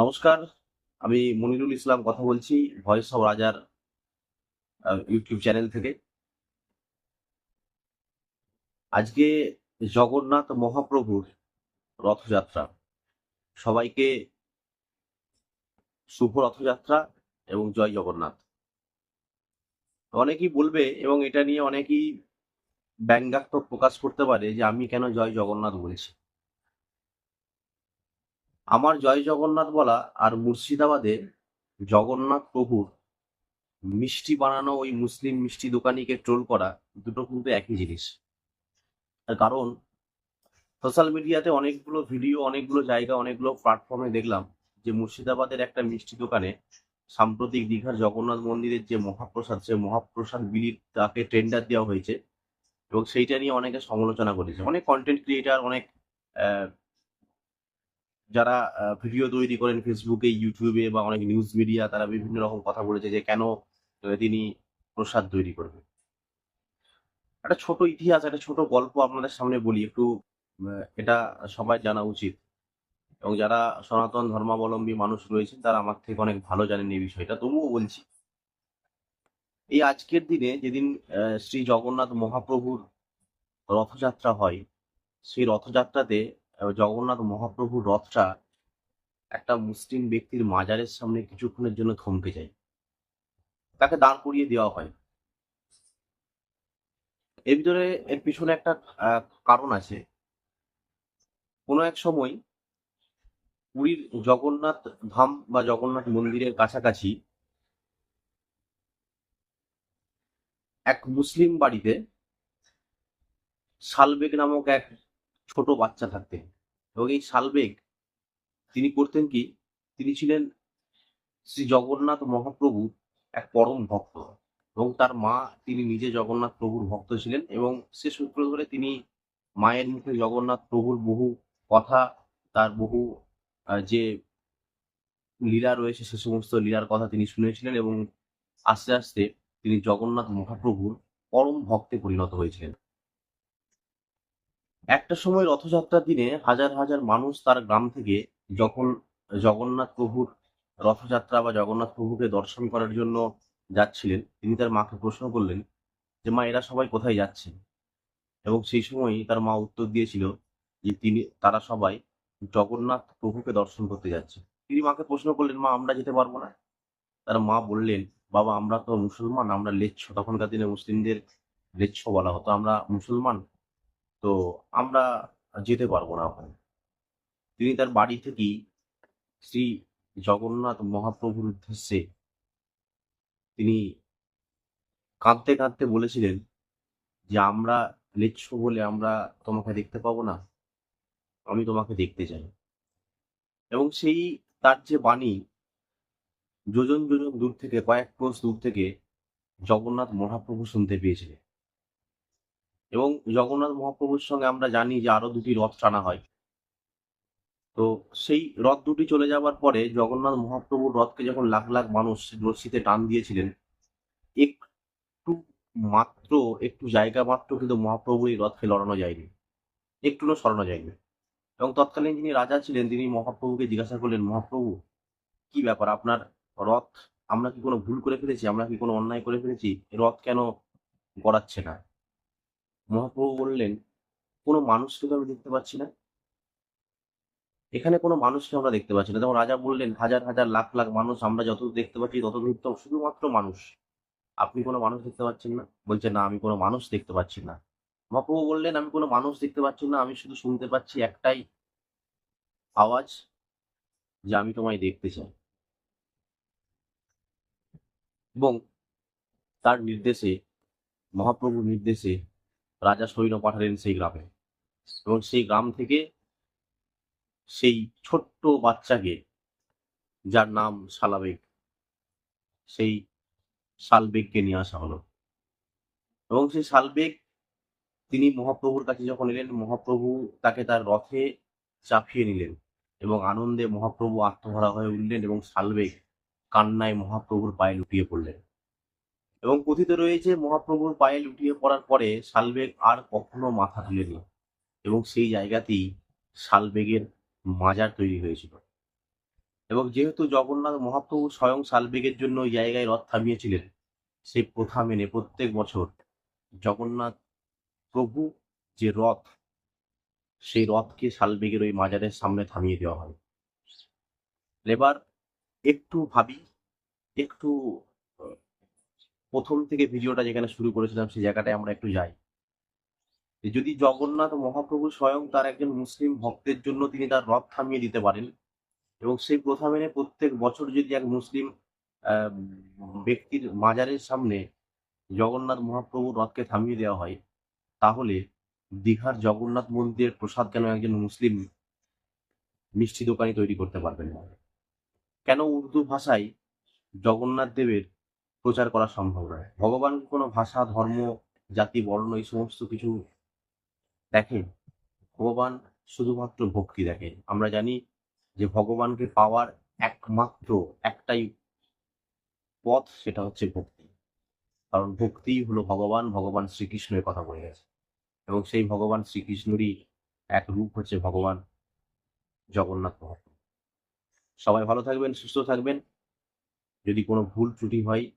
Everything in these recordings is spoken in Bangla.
নমস্কার, আমি মনিরুল ইসলাম কথা বলছি ভয়েস অফ রাজার ইউটিউব চ্যানেল থেকে। আজকে জগন্নাথ মহাপ্রভুর রথযাত্রা। সবাইকে শুভ রথযাত্রা এবং জয় জগন্নাথ। অনেকেই বলবে এবং এটা নিয়ে অনেকেই ব্যঙ্গাত্মক প্রকাশ করতে পারে যে আমি কেন জয় জগন্নাথ বলছি। আমার জয় জগন্নাথ বলা আর মুর্শিদাবাদে জগন্নাথ প্রভুর মিষ্টি বানানো ওই মুসলিম মিষ্টি দোকানিকে ট্রোল করা, দুটো কিন্তু একই জিনিস। কারণ সোশ্যাল মিডিয়াতে অনেকগুলো ভিডিও অনেকগুলো জায়গা, অনেকগুলো প্ল্যাটফর্মে দেখলাম যে মুর্শিদাবাদের একটা মিষ্টি দোকানে সাম্প্রতিক দীঘার জগন্নাথ মন্দিরের যে মহাপ্রসাদ সে মহাপ্রসাদ বিলির তাকে টেন্ডার দেওয়া হয়েছে এবং সেইটা নিয়ে অনেকে সমালোচনা করেছে। অনেক কন্টেন্ট ক্রিয়েটার অনেক যারা ভিডিও তৈরি করেন ফেসবুকে ইউটিউবে বা অনেক নিউজ মিডিয়া তারা বিভিন্ন রকম কথা বলেছে যে কেন তিনি প্রসাদ তৈরি করবেন। একটা ছোট ইতিহাস, একটা ছোট গল্প আপনাদের সামনে বলি, একটু এটা সবাই জানা উচিত। এবং যারা সনাতন ধর্মাবলম্বী মানুষ রয়েছেন, তারা আমার থেকে অনেক ভালো জানেন এই বিষয়টা, তবুও বলছি। এই আজকের দিনে যেদিন শ্রী জগন্নাথ মহাপ্রভুর রথযাত্রা হয়, সেই রথযাত্রাতে জগন্নাথ মহাপ্রভুর রথটা একটা মুসলিম ব্যক্তির মাজারের সামনে কিছুক্ষণের জন্য থমকে যায়। তাকে দাঁড় করিয়ে দেওয়া হয়। এর ভিতরে এর পিছনে একটা কারণ আছে। কোনো এক সময় পুরীর জগন্নাথ ধাম বা জগন্নাথ মন্দিরের কাছাকাছি এক মুসলিম বাড়িতে শালবেগ নামক এক ছোট বাচ্চা থাকতেন এবং এই শালবেগ তিনি করতেন কি? তিনি ছিলেন শ্রী জগন্নাথ মহাপ্রভু এক পরম ভক্ত এবং তার মা তিনি নিজে জগন্নাথ প্রভুর ভক্ত ছিলেন এবং সে সূত্র ধরে তিনি মায়ের মুখে জগন্নাথ প্রভুর বহু কথা, তার বহু যে লীলা রয়েছে সে সমস্ত লীলার কথা তিনি শুনেছিলেন এবং আস্তে আস্তে তিনি জগন্নাথ মহাপ্রভুর পরম ভক্তে পরিণত হয়েছিলেন। একটা সময় রথযাত্রার দিনে হাজার হাজার মানুষ তার গ্রাম থেকে যখন জগন্নাথ প্রভুর রথযাত্রা বা জগন্নাথ প্রভুকে দর্শন করার জন্য যাচ্ছিলেন, তিনি তার মাকে প্রশ্ন করলেন যে, মা, এরা সবাই কোথায় যাচ্ছে? এবং সেই সময় তার মা উত্তর দিয়েছিল যে, তিনি, তারা সবাই জগন্নাথ প্রভুকে দর্শন করতে যাচ্ছে। তিনি মাকে প্রশ্ন করলেন, মা, আমরা যেতে পারব না? তার মা বললেন, বাবা, আমরা তো মুসলমান, আমরা লেচ্ছ। তখনকার দিনে মুসলিমদের লেচ্ছ বলা হতো, আমরা মুসলমান তো আমরা যেতে পারব না ওখানে। তিনি তার বাড়ি থেকেই শ্রী জগন্নাথ মহাপ্রভুর উদ্দেশ্যে তিনি কাঁদতে কাঁদতে বলেছিলেন যে, আমরা লেচ্ছ বলে আমরা তোমাকে দেখতে পাবো না, আমি তোমাকে দেখতে চাই। এবং সেই, তার যে বাণী, যোজন যোজন দূর থেকে, কয়েক ক্রোশ দূর থেকে জগন্নাথ মহাপ্রভু শুনতে পেয়েছিলেন। এবং জগন্নাথ মহাপ্রভুর সঙ্গে আমরা জানি যে আরও দুটি রথ টানা হয়। তো সেই রথ দুটি চলে যাওয়ার পরে জগন্নাথ মহাপ্রভুর রথকে যখন লাখ লাখ মানুষ রশ্মিতে টান দিয়েছিলেন, একটু মাত্র, একটু জায়গা মাত্র কিন্তু মহাপ্রভুর এই রথকে লড়ানো যায়নি। একটুও সরানো যায়নি। এবং তৎকালীন যিনি রাজা ছিলেন, তিনি মহাপ্রভুকে জিজ্ঞাসা করলেন, মহাপ্রভু, কি ব্যাপার? আপনার রথ আমরা কি কোনো ভুল করে ফেলেছি? আমরা কি কোনো অন্যায় করে ফেলেছি? রথ কেন গড়াচ্ছে না? মহাপ্রভু বললেন, কোনো মানুষকে তো আমি দেখতে পাচ্ছি না। এখানে কোনো মানুষকে আমরা দেখতে পাচ্ছি না। যেমন রাজা বললেন, হাজার হাজার লাখ লাখ মানুষ আমরা যত দেখতে পাচ্ছি তত দূর তো শুধুমাত্র মানুষ। আপনি কোনো মানুষ দেখতে পাচ্ছেন না? বলছে, না, আমি কোনো মানুষ দেখতে পাচ্ছি না। মহাপ্রভু বললেন, আমি কোনো মানুষ দেখতে পাচ্ছি না, আমি শুধু শুনতে পাচ্ছি একটাই আওয়াজ, যে আমি তোমায় দেখতে চাই। এবং তার নির্দেশে, মহাপ্রভুর নির্দেশে রাজা সৈন্য পাঠালেন সেই গ্রামে। এবং সেই গ্রাম থেকে সেই ছোট্ট বাচ্চাকে, যার নাম সালাবেগ সেই শালবেগকে নিয়ে আসা হলো। এবং সেই শালবেগ তিনি মহাপ্রভুর কাছে যখন এলেন, মহাপ্রভু তাকে তার রথে চাপিয়ে নিলেন এবং আনন্দে মহাপ্রভু আত্মভরা হয়ে উঠলেন এবং শালবেগ কান্নায় মহাপ্রভুর পায়ে লুটিয়ে পড়লেন। এবং কথিত রয়েছে, মহাপ্রভুর পায়ে লুটিয়ে পড়ার পরে শালবেগ আর কখনো মাথা তুলেনি এবং সেই জায়গাতেই শালবেগের মাজার তৈরি হয়েছিল। এবং যেহেতু জগন্নাথ মহাপ্রভু স্বয়ং শালবেগের জন্য ওই জায়গায় রথ থামিয়েছিলেন, সেই প্রথা মেনে প্রত্যেক বছর জগন্নাথ প্রভু যে রথ, সেই রথকে শালবেগের ওই মাজারের সামনে থামিয়ে দেওয়া হয়। এবার একটু ভাবি, একটু প্রথম থেকে ভিডিওটা যেখানে শুরু করেছিলাম সেই জায়গাটায় আমরা একটু যাই। যদি জগন্নাথ মহাপ্রভু স্বয়ং তার একজন মুসলিম ভক্তের জন্য তিনি তার রথ থামিয়ে দিতে পারেন এবং সেই প্রথা মেনে প্রত্যেক বছর যদি এক মুসলিম ব্যক্তির মাজারের সামনে জগন্নাথ মহাপ্রভুর রথকে থামিয়ে দেওয়া হয়, তাহলে দীঘার জগন্নাথ মন্দিরের প্রসাদ কেন একজন মুসলিম মিষ্টি দোকানি তৈরি করতে পারবেন কেন উর্দু ভাষায় জগন্নাথ দেবের প্রচার করা সম্ভব নয়। ভগবান কোনো ভাষা, ধর্ম, জাতি, বর্ণ এই সমস্ত কিছু দেখে ভগবান শুধুমাত্র ভক্তি দেখে আমরা জানি যে ভগবানকে পাওয়ার একমাত্র একটাই পথ, সেটা হচ্ছে ভক্তি। কারণ ভক্তিই হলো ভগবান ভগবান শ্রীকৃষ্ণের কথা বলে গেছে। এবং সেই ভগবান শ্রীকৃষ্ণেরই এক রূপ হচ্ছে ভগবান জগন্নাথ মহাপ্রভু। সবাই ভালো থাকবেন, সুস্থ থাকবেন। যদি কোনো ভুল ত্রুটি হয়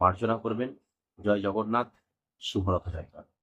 মার্জনা করবেন। জয় জগন্নাথ শুভরথ রথযাত্রা